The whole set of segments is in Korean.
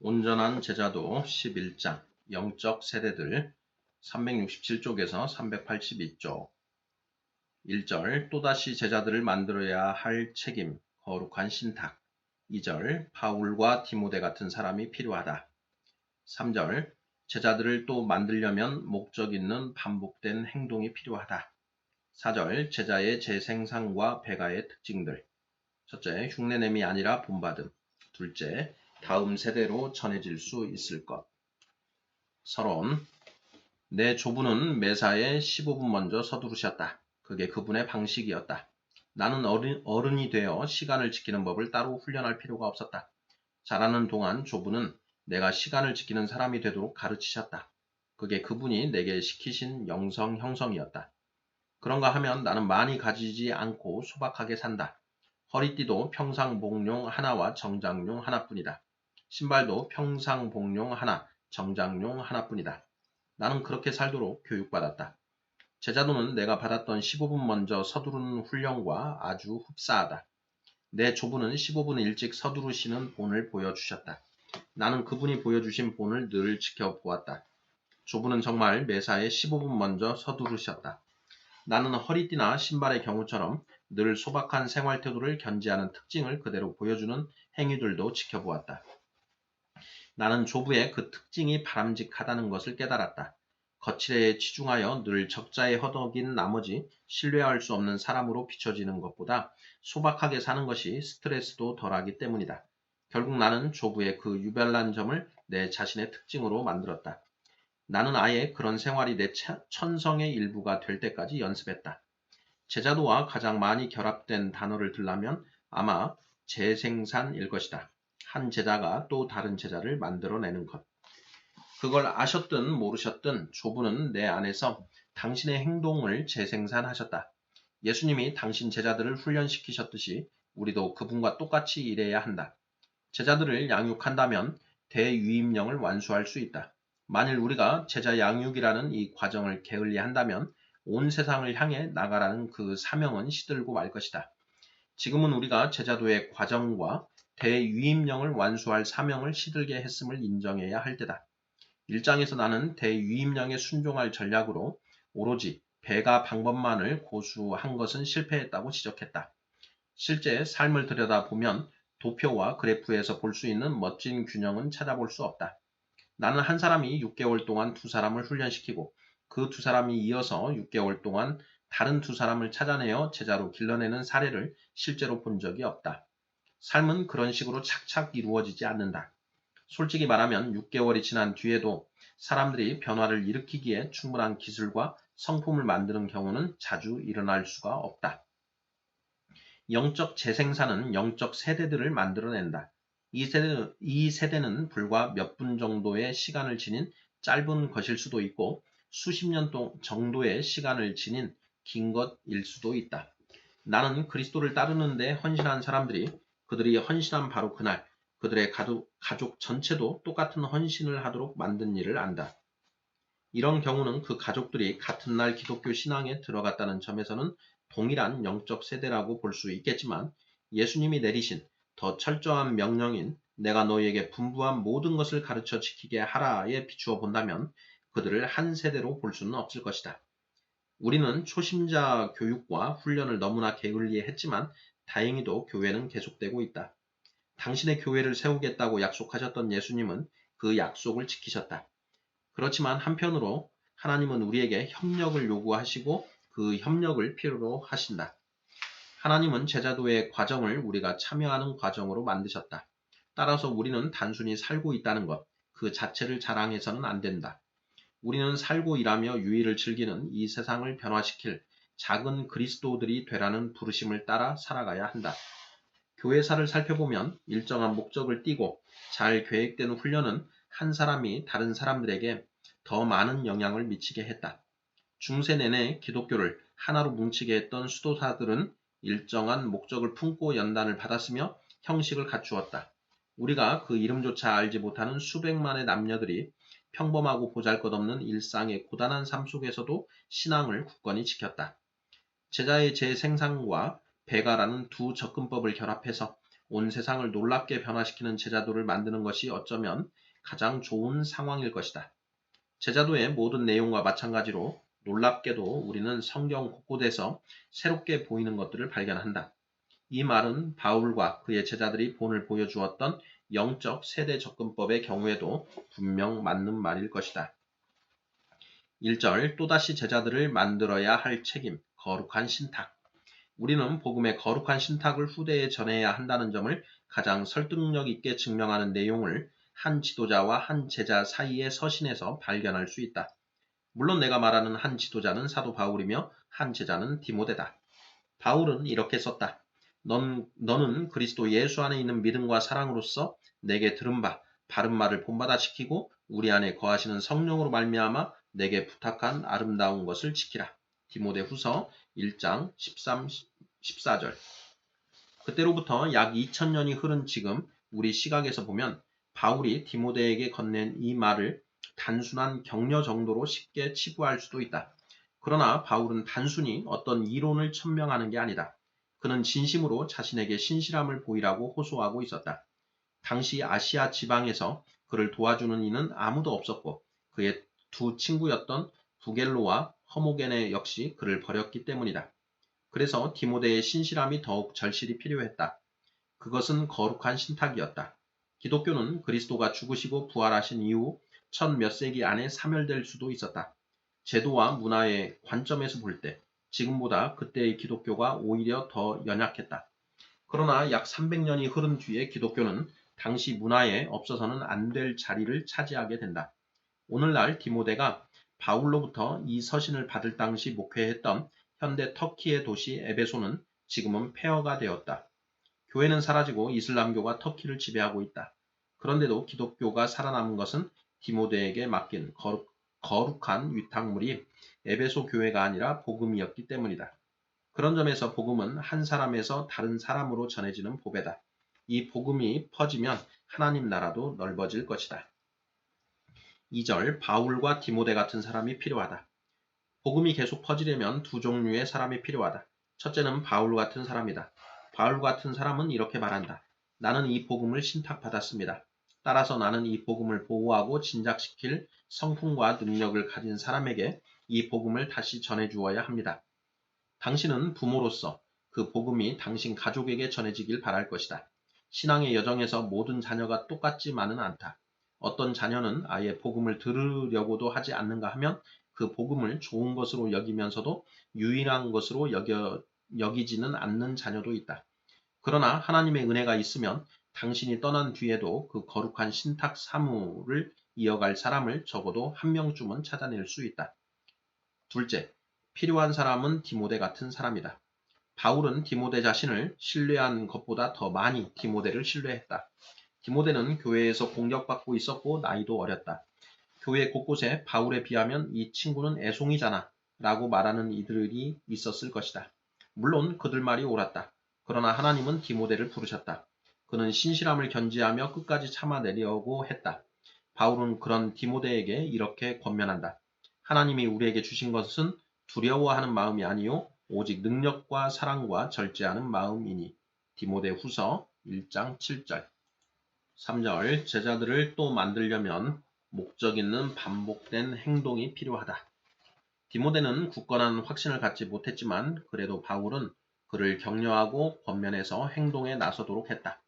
온전한 제자도 11장 영적 세대들 367쪽에서 382쪽 1절 또다시 제자들을 만들어야 할 책임 거룩한 신탁. 2절 바울과 디모데 같은 사람이 필요하다. 3절 제자들을 또 만들려면 목적 있는 반복된 행동이 필요하다. 4절 제자의 재생산과 배가의 특징들. 첫째 흉내냄이 아니라 본받음. 둘째 다음 세대로 전해질 수 있을 것. 서론. 내 조부는 매사에 15분 먼저 서두르셨다. 그게 그분의 방식이었다. 나는 어른, 어른이 되어 시간을 지키는 법을 따로 훈련할 필요가 없었다. 자라는 동안 조부는 내가 시간을 지키는 사람이 되도록 가르치셨다. 그게 그분이 내게 시키신 영성 형성이었다. 그런가 하면 나는 많이 가지지 않고 소박하게 산다. 허리띠도 평상복용 하나와 정장용 하나뿐이다. 신발도 평상복용 하나, 정장용 하나뿐이다. 나는 그렇게 살도록 교육받았다. 제자도는 내가 받았던 15분 먼저 서두르는 훈련과 아주 흡사하다. 내 조부는 15분 일찍 서두르시는 본을 보여주셨다. 나는 그분이 보여주신 본을 늘 지켜보았다. 조부는 정말 매사에 15분 먼저 서두르셨다. 나는 허리띠나 신발의 경우처럼 늘 소박한 생활 태도를 견지하는 특징을 그대로 보여주는 행위들도 지켜보았다. 나는 조부의 그 특징이 바람직하다는 것을 깨달았다. 거칠에 치중하여 늘 적자에 허덕인 나머지 신뢰할 수 없는 사람으로 비춰지는 것보다 소박하게 사는 것이 스트레스도 덜하기 때문이다. 결국 나는 조부의 그 유별난 점을 내 자신의 특징으로 만들었다. 나는 아예 그런 생활이 내 천성의 일부가 될 때까지 연습했다. 제자도와 가장 많이 결합된 단어를 들라면 아마 재생산일 것이다. 한 제자가 또 다른 제자를 만들어내는 것. 그걸 아셨든 모르셨든 조부는 내 안에서 당신의 행동을 재생산하셨다. 예수님이 당신 제자들을 훈련시키셨듯이 우리도 그분과 똑같이 일해야 한다. 제자들을 양육한다면 대유임령을 완수할 수 있다. 만일 우리가 제자 양육이라는 이 과정을 게을리한다면 온 세상을 향해 나가라는 그 사명은 시들고 말 것이다. 지금은 우리가 제자도의 과정과 대유임령을 완수할 사명을 시들게 했음을 인정해야 할 때다. 1장에서 나는 대유임령에 순종할 전략으로 오로지 배가 방법만을 고수한 것은 실패했다고 지적했다. 실제 삶을 들여다보면 도표와 그래프에서 볼 수 있는 멋진 균형은 찾아볼 수 없다. 나는 한 사람이 6개월 동안 두 사람을 훈련시키고 그 두 사람이 이어서 6개월 동안 다른 두 사람을 찾아내어 제자로 길러내는 사례를 실제로 본 적이 없다. 삶은 그런 식으로 착착 이루어지지 않는다. 솔직히 말하면 6개월이 지난 뒤에도 사람들이 변화를 일으키기에 충분한 기술과 성품을 만드는 경우는 자주 일어날 수가 없다. 영적 재생산은 영적 세대들을 만들어낸다. 이, 세대, 이 세대는 불과 몇 분 정도의 시간을 지닌 짧은 것일 수도 있고 수십 년 정도의 시간을 지닌 긴 것일 수도 있다. 나는 그리스도를 따르는데 헌신한 사람들이 그들이 헌신한 바로 그날 그들의 가족 전체도 똑같은 헌신을 하도록 만든 일을 안다. 이런 경우는 그 가족들이 같은 날 기독교 신앙에 들어갔다는 점에서는 동일한 영적 세대라고 볼 수 있겠지만 예수님이 내리신 더 철저한 명령인 내가 너희에게 분부한 모든 것을 가르쳐 지키게 하라에 비추어 본다면 그들을 한 세대로 볼 수는 없을 것이다. 우리는 초심자 교육과 훈련을 너무나 게을리해 했지만 다행히도 교회는 계속되고 있다. 당신의 교회를 세우겠다고 약속하셨던 예수님은 그 약속을 지키셨다. 그렇지만 한편으로 하나님은 우리에게 협력을 요구하시고 그 협력을 필요로 하신다. 하나님은 제자도의 과정을 우리가 참여하는 과정으로 만드셨다. 따라서 우리는 단순히 살고 있다는 것, 그 자체를 자랑해서는 안 된다. 우리는 살고 일하며 유의를 즐기는 이 세상을 변화시킬 작은 그리스도들이 되라는 부르심을 따라 살아가야 한다. 교회사를 살펴보면 일정한 목적을 띠고 잘 계획된 훈련은 한 사람이 다른 사람들에게 더 많은 영향을 미치게 했다. 중세 내내 기독교를 하나로 뭉치게 했던 수도사들은 일정한 목적을 품고 연단을 받았으며 형식을 갖추었다. 우리가 그 이름조차 알지 못하는 수백만의 남녀들이 평범하고 보잘것없는 일상의 고단한 삶 속에서도 신앙을 굳건히 지켰다. 제자의 재생산과 배가라는 두 접근법을 결합해서 온 세상을 놀랍게 변화시키는 제자도를 만드는 것이 어쩌면 가장 좋은 상황일 것이다. 제자도의 모든 내용과 마찬가지로 놀랍게도 우리는 성경 곳곳에서 새롭게 보이는 것들을 발견한다. 이 말은 바울과 그의 제자들이 본을 보여주었던 영적 세대 접근법의 경우에도 분명 맞는 말일 것이다. 1절 또다시 제자들을 만들어야 할 책임, 거룩한 신탁. 우리는 복음의 거룩한 신탁을 후대에 전해야 한다는 점을 가장 설득력 있게 증명하는 내용을 한 지도자와 한 제자 사이의 서신에서 발견할 수 있다. 물론 내가 말하는 한 지도자는 사도 바울이며 한 제자는 디모데다. 바울은 이렇게 썼다. 넌, 너는 그리스도 예수 안에 있는 믿음과 사랑으로서 내게 들은 바 바른 말을 본받아시키고 우리 안에 거하시는 성령으로 말미암아 내게 부탁한 아름다운 것을 지키라. 디모데 후서 1장 13, 14절. 그때로부터 약 2000년이 흐른 지금 우리 시각에서 보면 바울이 디모데에게 건넨 이 말을 단순한 격려 정도로 쉽게 치부할 수도 있다. 그러나 바울은 단순히 어떤 이론을 천명하는 게 아니다. 그는 진심으로 자신에게 신실함을 보이라고 호소하고 있었다. 당시 아시아 지방에서 그를 도와주는 이는 아무도 없었고 그의 두 친구였던 부겔로와 허모겐네 역시 그를 버렸기 때문이다. 그래서 디모데의 신실함이 더욱 절실히 필요했다. 그것은 거룩한 신탁이었다. 기독교는 그리스도가 죽으시고 부활하신 이후 천 몇 세기 안에 사멸될 수도 있었다. 제도와 문화의 관점에서 볼 때 지금보다 그때의 기독교가 오히려 더 연약했다. 그러나 약 300년이 흐른 뒤에 기독교는 당시 문화에 없어서는 안 될 자리를 차지하게 된다. 오늘날 디모데가 바울로부터 이 서신을 받을 당시 목회했던 현대 터키의 도시 에베소는 지금은 폐허가 되었다. 교회는 사라지고 이슬람교가 터키를 지배하고 있다. 그런데도 기독교가 살아남은 것은 디모데에게 맡긴 거룩, 거룩한 위탁물이 에베소 교회가 아니라 복음이었기 때문이다. 그런 점에서 복음은 한 사람에서 다른 사람으로 전해지는 보배다. 이 복음이 퍼지면 하나님 나라도 넓어질 것이다. 2절 바울과 디모데 같은 사람이 필요하다. 복음이 계속 퍼지려면 두 종류의 사람이 필요하다. 첫째는 바울 같은 사람이다. 바울 같은 사람은 이렇게 말한다. 나는 이 복음을 신탁받았습니다. 따라서 나는 이 복음을 보호하고 진작시킬 성품과 능력을 가진 사람에게 이 복음을 다시 전해주어야 합니다. 당신은 부모로서 그 복음이 당신 가족에게 전해지길 바랄 것이다. 신앙의 여정에서 모든 자녀가 똑같지만은 않다. 어떤 자녀는 아예 복음을 들으려고도 하지 않는가 하면 그 복음을 좋은 것으로 여기면서도 유일한 것으로 여겨, 여기지는 않는 자녀도 있다. 그러나 하나님의 은혜가 있으면 당신이 떠난 뒤에도 그 거룩한 신탁 사무를 이어갈 사람을 적어도 한 명쯤은 찾아낼 수 있다. 둘째, 필요한 사람은 디모데 같은 사람이다. 바울은 디모데 자신을 신뢰한 것보다 더 많이 디모데를 신뢰했다. 디모데는 교회에서 공격받고 있었고 나이도 어렸다. 교회 곳곳에 바울에 비하면 이 친구는 애송이잖아 라고 말하는 이들이 있었을 것이다. 물론 그들 말이 옳았다. 그러나 하나님은 디모데를 부르셨다. 그는 신실함을 견지하며 끝까지 참아내려고 했다. 바울은 그런 디모데에게 이렇게 권면한다. 하나님이 우리에게 주신 것은 두려워하는 마음이 아니요 오직 능력과 사랑과 절제하는 마음이니. 디모데 후서 1장 7절 3절 제자들을 또 만들려면 목적 있는 반복된 행동이 필요하다. 디모데는 굳건한 확신을 갖지 못했지만 그래도 바울은 그를 격려하고 권면해서 행동에 나서도록 했다.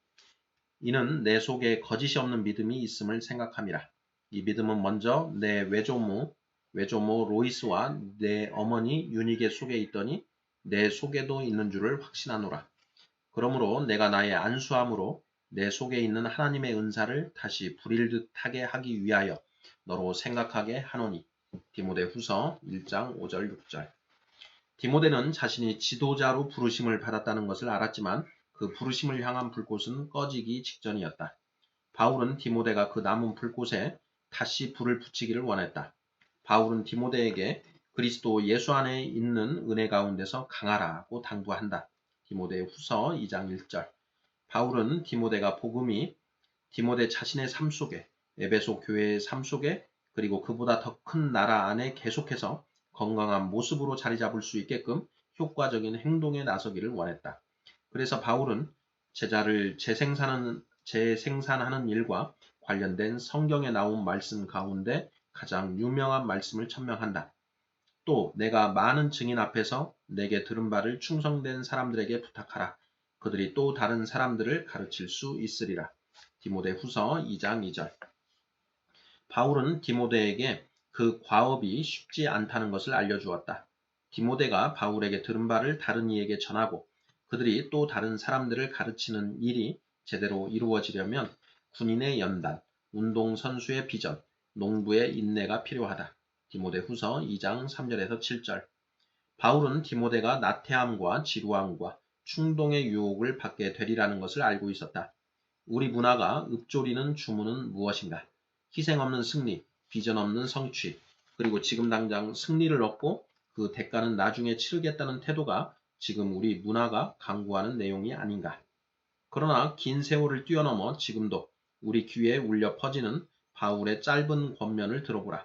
이는 내 속에 거짓이 없는 믿음이 있음을 생각함이라. 이 믿음은 먼저 내 외조모, 외조모 로이스와 내 어머니 유니게 속에 있더니 내 속에도 있는 줄을 확신하노라. 그러므로 내가 나의 안수함으로 내 속에 있는 하나님의 은사를 다시 부릴 듯하게 하기 위하여 너로 생각하게 하노니. 디모데 후서 1장 5절 6절. 디모데는 자신이 지도자로 부르심을 받았다는 것을 알았지만 그 부르심을 향한 불꽃은 꺼지기 직전이었다. 바울은 디모데가 그 남은 불꽃에 다시 불을 붙이기를 원했다. 바울은 디모데에게 그리스도 예수 안에 있는 은혜 가운데서 강하라고 당부한다. 디모데 후서 2장 1절. 바울은 디모데가 복음이 디모데 자신의 삶 속에 에베소 교회의 삶 속에 그리고 그보다 더 큰 나라 안에 계속해서 건강한 모습으로 자리 잡을 수 있게끔 효과적인 행동에 나서기를 원했다. 그래서 바울은 제자를 재생산하는, 재생산하는 일과 관련된 성경에 나온 말씀 가운데 가장 유명한 말씀을 천명한다. 또 내가 많은 증인 앞에서 내게 들은 바를 충성된 사람들에게 부탁하라. 그들이 또 다른 사람들을 가르칠 수 있으리라. 디모데 후서 2장 2절. 바울은 디모데에게 그 과업이 쉽지 않다는 것을 알려주었다. 디모데가 바울에게 들은 바를 다른 이에게 전하고 그들이 또 다른 사람들을 가르치는 일이 제대로 이루어지려면 군인의 연단, 운동선수의 비전, 농부의 인내가 필요하다. 디모데 후서 2장 3절에서 7절. 바울은 디모데가 나태함과 지루함과 충동의 유혹을 받게 되리라는 것을 알고 있었다. 우리 문화가 읊조리는 주문은 무엇인가? 희생 없는 승리, 비전 없는 성취, 그리고 지금 당장 승리를 얻고 그 대가는 나중에 치르겠다는 태도가 지금 우리 문화가 강구하는 내용이 아닌가. 그러나 긴 세월을 뛰어넘어 지금도 우리 귀에 울려 퍼지는 바울의 짧은 권면을 들어보라.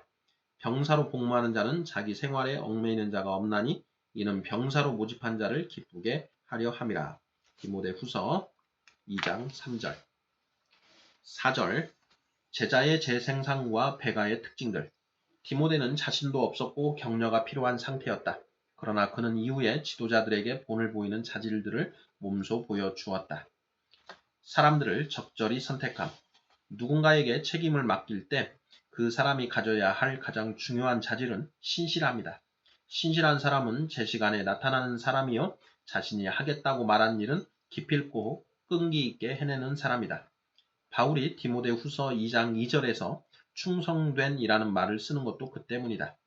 병사로 복무하는 자는 자기 생활에 얽매이는 자가 없나니 이는 병사로 모집한 자를 기쁘게 하려 함이라. 디모데 후서 2장 3절 4절 제자의 재생산과 배가의 특징들 디모데는 자신도 없었고 격려가 필요한 상태였다. 그러나 그는 이후에 지도자들에게 본을 보이는 자질들을 몸소 보여주었다. 사람들을 적절히 선택함. 누군가에게 책임을 맡길 때 그 사람이 가져야 할 가장 중요한 자질은 신실함이다. 신실한 사람은 제 시간에 나타나는 사람이요. 자신이 하겠다고 말한 일은 기필코 끈기 있게 해내는 사람이다. 바울이 디모데 후서 2장 2절에서 충성된 이라는 말을 쓰는 것도 그 때문이다.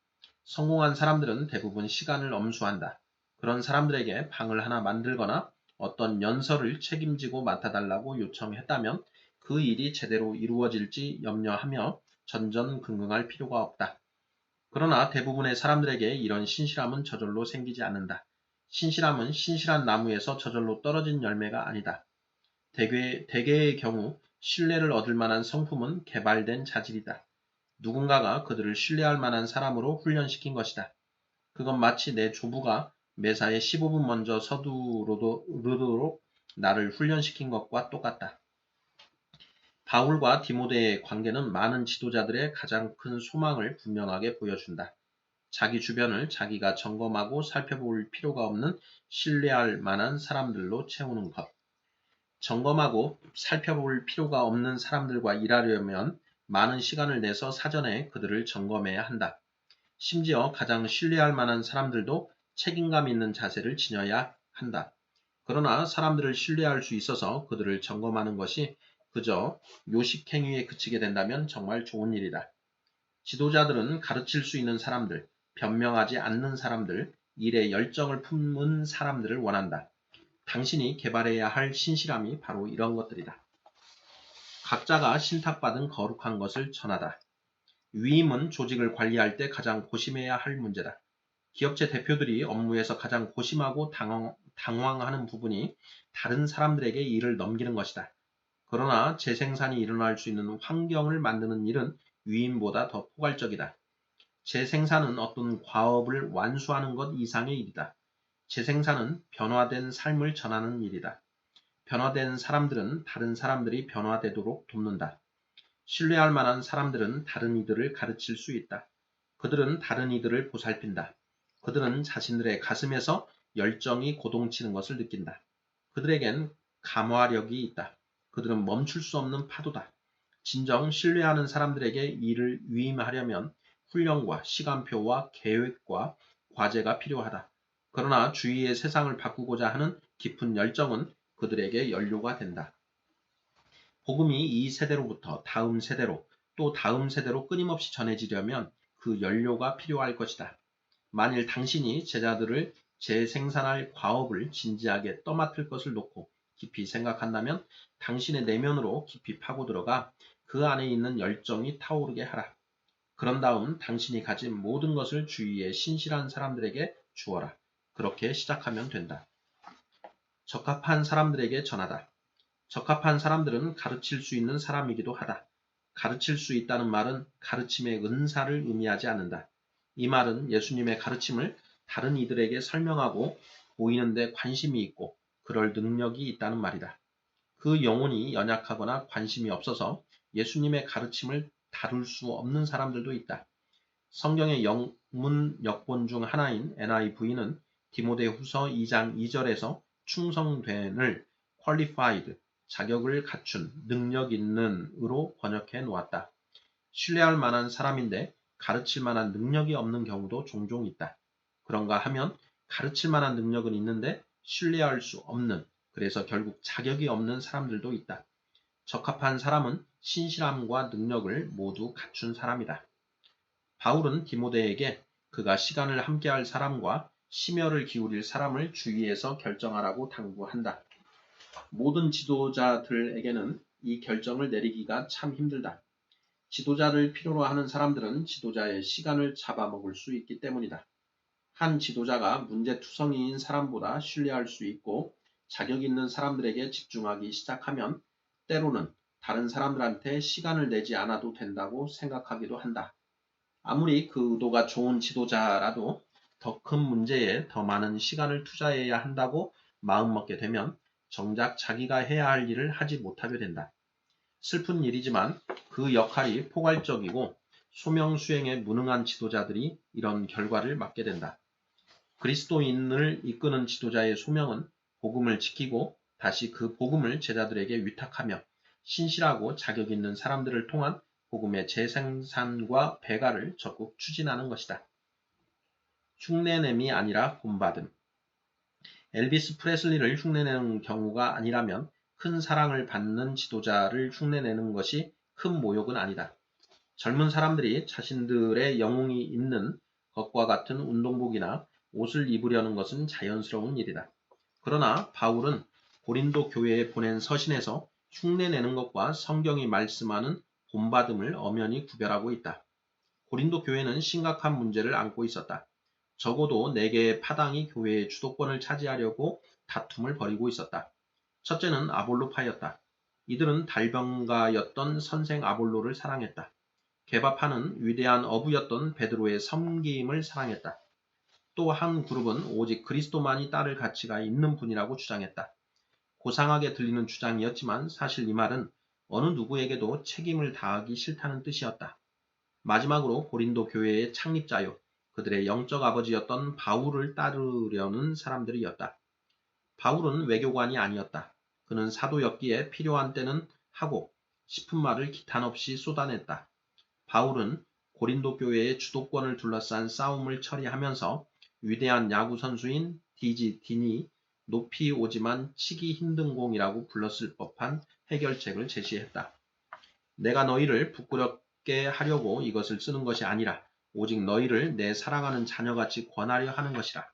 성공한 사람들은 대부분 시간을 엄수한다. 그런 사람들에게 방을 하나 만들거나 어떤 연설을 책임지고 맡아달라고 요청했다면 그 일이 제대로 이루어질지 염려하며 전전긍긍할 필요가 없다. 그러나 대부분의 사람들에게 이런 신실함은 저절로 생기지 않는다. 신실함은 신실한 나무에서 저절로 떨어진 열매가 아니다. 대개, 대개의 경우 신뢰를 얻을 만한 성품은 개발된 자질이다. 누군가가 그들을 신뢰할 만한 사람으로 훈련시킨 것이다. 그건 마치 내 조부가 매사에 15분 먼저 서두르도록 나를 훈련시킨 것과 똑같다. 바울과 디모데의 관계는 많은 지도자들의 가장 큰 소망을 분명하게 보여준다. 자기 주변을 자기가 점검하고 살펴볼 필요가 없는 신뢰할 만한 사람들로 채우는 것. 점검하고 살펴볼 필요가 없는 사람들과 일하려면 많은 시간을 내서 사전에 그들을 점검해야 한다. 심지어 가장 신뢰할 만한 사람들도 책임감 있는 자세를 지녀야 한다. 그러나 사람들을 신뢰할 수 있어서 그들을 점검하는 것이 그저 요식행위에 그치게 된다면 정말 좋은 일이다. 지도자들은 가르칠 수 있는 사람들, 변명하지 않는 사람들, 일에 열정을 품은 사람들을 원한다. 당신이 개발해야 할 신실함이 바로 이런 것들이다. 각자가 신탁받은 거룩한 것을 전하다. 위임은 조직을 관리할 때 가장 고심해야 할 문제다. 기업체 대표들이 업무에서 가장 고심하고 당황, 당황하는 부분이 다른 사람들에게 일을 넘기는 것이다. 그러나 재생산이 일어날 수 있는 환경을 만드는 일은 위임보다 더 포괄적이다. 재생산은 어떤 과업을 완수하는 것 이상의 일이다. 재생산은 변화된 삶을 전하는 일이다. 변화된 사람들은 다른 사람들이 변화되도록 돕는다. 신뢰할 만한 사람들은 다른 이들을 가르칠 수 있다. 그들은 다른 이들을 보살핀다. 그들은 자신들의 가슴에서 열정이 고동치는 것을 느낀다. 그들에겐 감화력이 있다. 그들은 멈출 수 없는 파도다. 진정 신뢰하는 사람들에게 일을 위임하려면 훈련과 시간표와 계획과 과제가 필요하다. 그러나 주위의 세상을 바꾸고자 하는 깊은 열정은 그들에게 연료가 된다. 복음이 이 세대로부터 다음 세대로 또 다음 세대로 끊임없이 전해지려면 그 연료가 필요할 것이다. 만일 당신이 제자들을 재생산할 과업을 진지하게 떠맡을 것을 놓고 깊이 생각한다면 당신의 내면으로 깊이 파고 들어가 그 안에 있는 열정이 타오르게 하라. 그런 다음 당신이 가진 모든 것을 주위의 신실한 사람들에게 주어라. 그렇게 시작하면 된다. 적합한 사람들에게 전하다. 적합한 사람들은 가르칠 수 있는 사람이기도 하다. 가르칠 수 있다는 말은 가르침의 은사를 의미하지 않는다. 이 말은 예수님의 가르침을 다른 이들에게 설명하고 보이는데 관심이 있고 그럴 능력이 있다는 말이다. 그 영혼이 연약하거나 관심이 없어서 예수님의 가르침을 다룰 수 없는 사람들도 있다. 성경의 영문 역본 중 하나인 NIV는 디모데 후서 2장 2절에서 충성된을 qualified, 자격을 갖춘, 능력 있는 으로 번역해 놓았다. 신뢰할 만한 사람인데 가르칠 만한 능력이 없는 경우도 종종 있다. 그런가 하면 가르칠 만한 능력은 있는데 신뢰할 수 없는, 그래서 결국 자격이 없는 사람들도 있다. 적합한 사람은 신실함과 능력을 모두 갖춘 사람이다. 바울은 디모데에게 그가 시간을 함께할 사람과 심혈을 기울일 사람을 주위에서 결정하라고 당부한다. 모든 지도자들에게는 이 결정을 내리기가 참 힘들다. 지도자를 필요로 하는 사람들은 지도자의 시간을 잡아먹을 수 있기 때문이다. 한 지도자가 문제투성이인 사람보다 신뢰할 수 있고 자격 있는 사람들에게 집중하기 시작하면 때로는 다른 사람들한테 시간을 내지 않아도 된다고 생각하기도 한다. 아무리 그 의도가 좋은 지도자라도 더 큰 문제에 더 많은 시간을 투자해야 한다고 마음먹게 되면 정작 자기가 해야 할 일을 하지 못하게 된다. 슬픈 일이지만 그 역할이 포괄적이고 소명 수행에 무능한 지도자들이 이런 결과를 맞게 된다. 그리스도인을 이끄는 지도자의 소명은 복음을 지키고 다시 그 복음을 제자들에게 위탁하며 신실하고 자격 있는 사람들을 통한 복음의 재생산과 배가를 적극 추진하는 것이다. 흉내냄이 아니라 본받음. 엘비스 프레슬리를 흉내내는 경우가 아니라면 큰 사랑을 받는 지도자를 흉내내는 것이 큰 모욕은 아니다. 젊은 사람들이 자신들의 영웅이 입는 것과 같은 운동복이나 옷을 입으려는 것은 자연스러운 일이다. 그러나 바울은 고린도 교회에 보낸 서신에서 흉내내는 것과 성경이 말씀하는 본받음을 엄연히 구별하고 있다. 고린도 교회는 심각한 문제를 안고 있었다. 적어도 네 개의 파당이 교회의 주도권을 차지하려고 다툼을 벌이고 있었다. 첫째는 아볼로파였다. 이들은 달병가였던 선생 아볼로를 사랑했다. 개바파는 위대한 어부였던 베드로의 섬김을 사랑했다. 또 한 그룹은 오직 그리스도만이 따를 가치가 있는 분이라고 주장했다. 고상하게 들리는 주장이었지만 사실 이 말은 어느 누구에게도 책임을 다하기 싫다는 뜻이었다. 마지막으로 고린도 교회의 창립자요, 그들의 영적 아버지였던 바울을 따르려는 사람들이었다. 바울은 외교관이 아니었다. 그는 사도였기에 필요한 때는 하고 싶은 말을 기탄 없이 쏟아냈다. 바울은 고린도 교회의 주도권을 둘러싼 싸움을 처리하면서 위대한 야구 선수인 디지 딘이 높이 오지만 치기 힘든 공이라고 불렀을 법한 해결책을 제시했다. 내가 너희를 부끄럽게 하려고 이것을 쓰는 것이 아니라 오직 너희를 내 사랑하는 자녀같이 권하려 하는 것이라.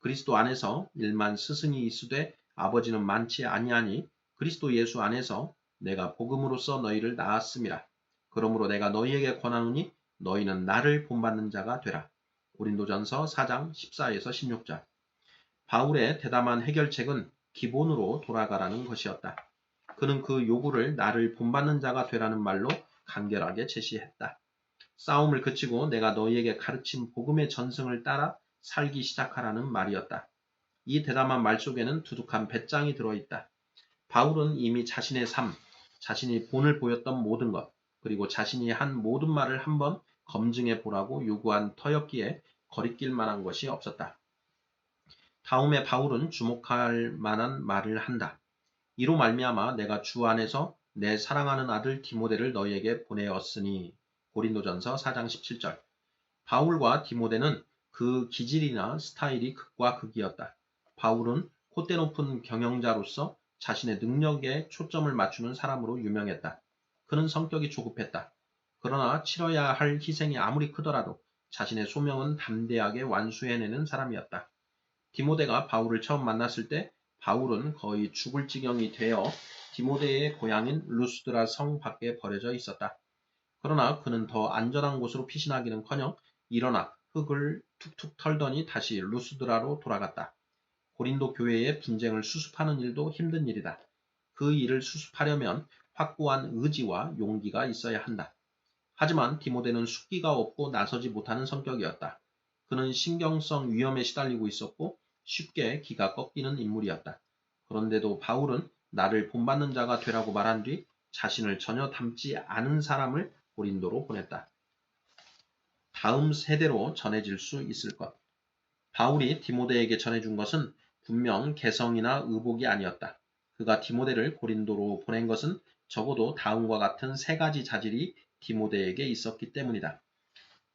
그리스도 안에서 일만 스승이 있으되 아버지는 많지 아니하니 그리스도 예수 안에서 내가 복음으로써 너희를 낳았음이라. 그러므로 내가 너희에게 권하노니 너희는 나를 본받는 자가 되라. 고린도전서 4장 14에서 16절. 바울의 대담한 해결책은 기본으로 돌아가라는 것이었다. 그는 그 요구를 나를 본받는 자가 되라는 말로 간결하게 제시했다. 싸움을 그치고 내가 너희에게 가르친 복음의 전승을 따라 살기 시작하라는 말이었다. 이 대담한 말 속에는 두둑한 배짱이 들어있다. 바울은 이미 자신의 삶, 자신이 본을 보였던 모든 것, 그리고 자신이 한 모든 말을 한번 검증해 보라고 요구한 터였기에 거리낄 만한 것이 없었다. 다음에 바울은 주목할 만한 말을 한다. 이로 말미암아 내가 주 안에서 내 사랑하는 아들 디모데를 너희에게 보내었으니 고린도전서 4장 17절. 바울과 디모데는 그 기질이나 스타일이 극과 극이었다. 바울은 콧대 높은 경영자로서 자신의 능력에 초점을 맞추는 사람으로 유명했다. 그는 성격이 조급했다. 그러나 치러야 할 희생이 아무리 크더라도 자신의 소명은 담대하게 완수해내는 사람이었다. 디모데가 바울을 처음 만났을 때 바울은 거의 죽을 지경이 되어 디모데의 고향인 루스드라 성 밖에 버려져 있었다. 그러나 그는 더 안전한 곳으로 피신하기는커녕 일어나 흙을 툭툭 털더니 다시 루스드라로 돌아갔다. 고린도 교회의 분쟁을 수습하는 일도 힘든 일이다. 그 일을 수습하려면 확고한 의지와 용기가 있어야 한다. 하지만 디모데는 숙기가 없고 나서지 못하는 성격이었다. 그는 신경성 위험에 시달리고 있었고 쉽게 기가 꺾이는 인물이었다. 그런데도 바울은 나를 본받는 자가 되라고 말한 뒤 자신을 전혀 닮지 않은 사람을 고린도로 보냈다. 다음 세대로 전해질 수 있을 것. 바울이 디모데에게 전해준 것은 분명 개성이나 의복이 아니었다. 그가 디모데를 고린도로 보낸 것은 적어도 다음과 같은 세 가지 자질이 디모데에게 있었기 때문이다.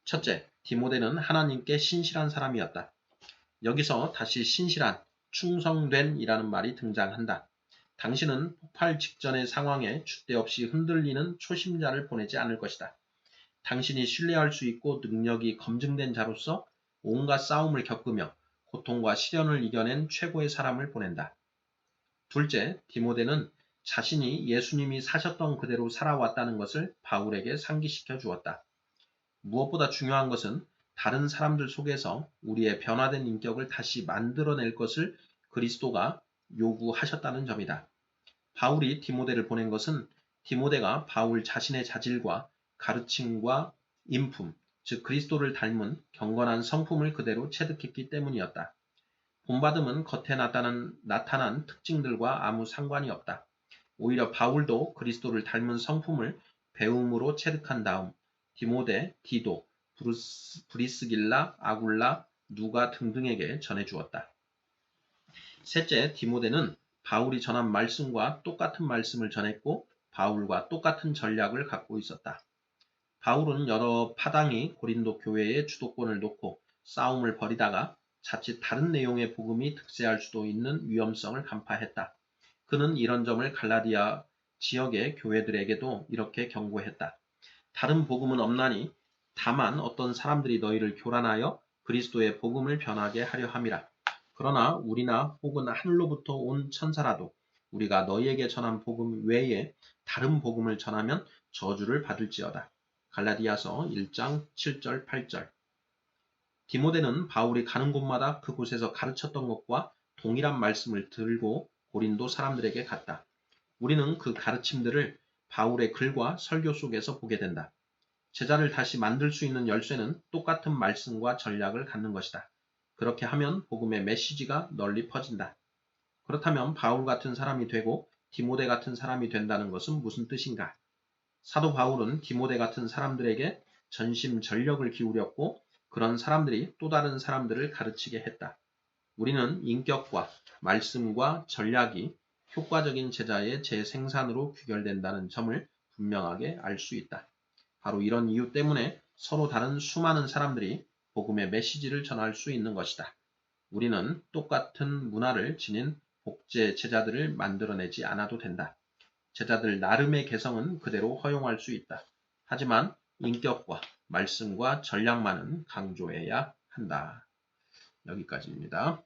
첫째, 디모데는 하나님께 신실한 사람이었다. 여기서 다시 신실한, 충성된 이라는 말이 등장한다. 당신은 폭발 직전의 상황에 줏대 없이 흔들리는 초심자를 보내지 않을 것이다. 당신이 신뢰할 수 있고 능력이 검증된 자로서 온갖 싸움을 겪으며 고통과 시련을 이겨낸 최고의 사람을 보낸다. 둘째, 디모데는 자신이 예수님이 사셨던 그대로 살아왔다는 것을 바울에게 상기시켜 주었다. 무엇보다 중요한 것은 다른 사람들 속에서 우리의 변화된 인격을 다시 만들어낼 것을 그리스도가 요구하셨다는 점이다. 바울이 디모데를 보낸 것은 디모데가 바울 자신의 자질과 가르침과 인품, 즉 그리스도를 닮은 경건한 성품을 그대로 체득했기 때문이었다. 본받음은 겉에 나타난, 나타난 특징들과 아무 상관이 없다. 오히려 바울도 그리스도를 닮은 성품을 배움으로 체득한 다음 디모데, 디도, 브루스, 브리스길라, 아굴라, 누가 등등에게 전해주었다. 셋째, 디모데는 바울이 전한 말씀과 똑같은 말씀을 전했고 바울과 똑같은 전략을 갖고 있었다. 바울은 여러 파당이 고린도 교회의 주도권을 놓고 싸움을 벌이다가 자칫 다른 내용의 복음이 득세할 수도 있는 위험성을 간파했다. 그는 이런 점을 갈라디아 지역의 교회들에게도 이렇게 경고했다. 다른 복음은 없나니 다만 어떤 사람들이 너희를 교란하여 그리스도의 복음을 변하게 하려 함이라. 그러나 우리나 혹은 하늘로부터 온 천사라도 우리가 너희에게 전한 복음 외에 다른 복음을 전하면 저주를 받을지어다. 갈라디아서 1장 7절 8절 디모데는 바울이 가는 곳마다 그곳에서 가르쳤던 것과 동일한 말씀을 들고 고린도 사람들에게 갔다. 우리는 그 가르침들을 바울의 글과 설교 속에서 보게 된다. 제자를 다시 만들 수 있는 열쇠는 똑같은 말씀과 전략을 갖는 것이다. 그렇게 하면 복음의 메시지가 널리 퍼진다. 그렇다면 바울 같은 사람이 되고 디모데 같은 사람이 된다는 것은 무슨 뜻인가? 사도 바울은 디모데 같은 사람들에게 전심 전력을 기울였고 그런 사람들이 또 다른 사람들을 가르치게 했다. 우리는 인격과 말씀과 전략이 효과적인 제자의 재생산으로 귀결된다는 점을 분명하게 알 수 있다. 바로 이런 이유 때문에 서로 다른 수많은 사람들이 복음의 메시지를 전할 수 있는 것이다. 우리는 똑같은 문화를 지닌 복제 제자들을 만들어내지 않아도 된다. 제자들 나름의 개성은 그대로 허용할 수 있다. 하지만 인격과 말씀과 전략만은 강조해야 한다. 여기까지입니다.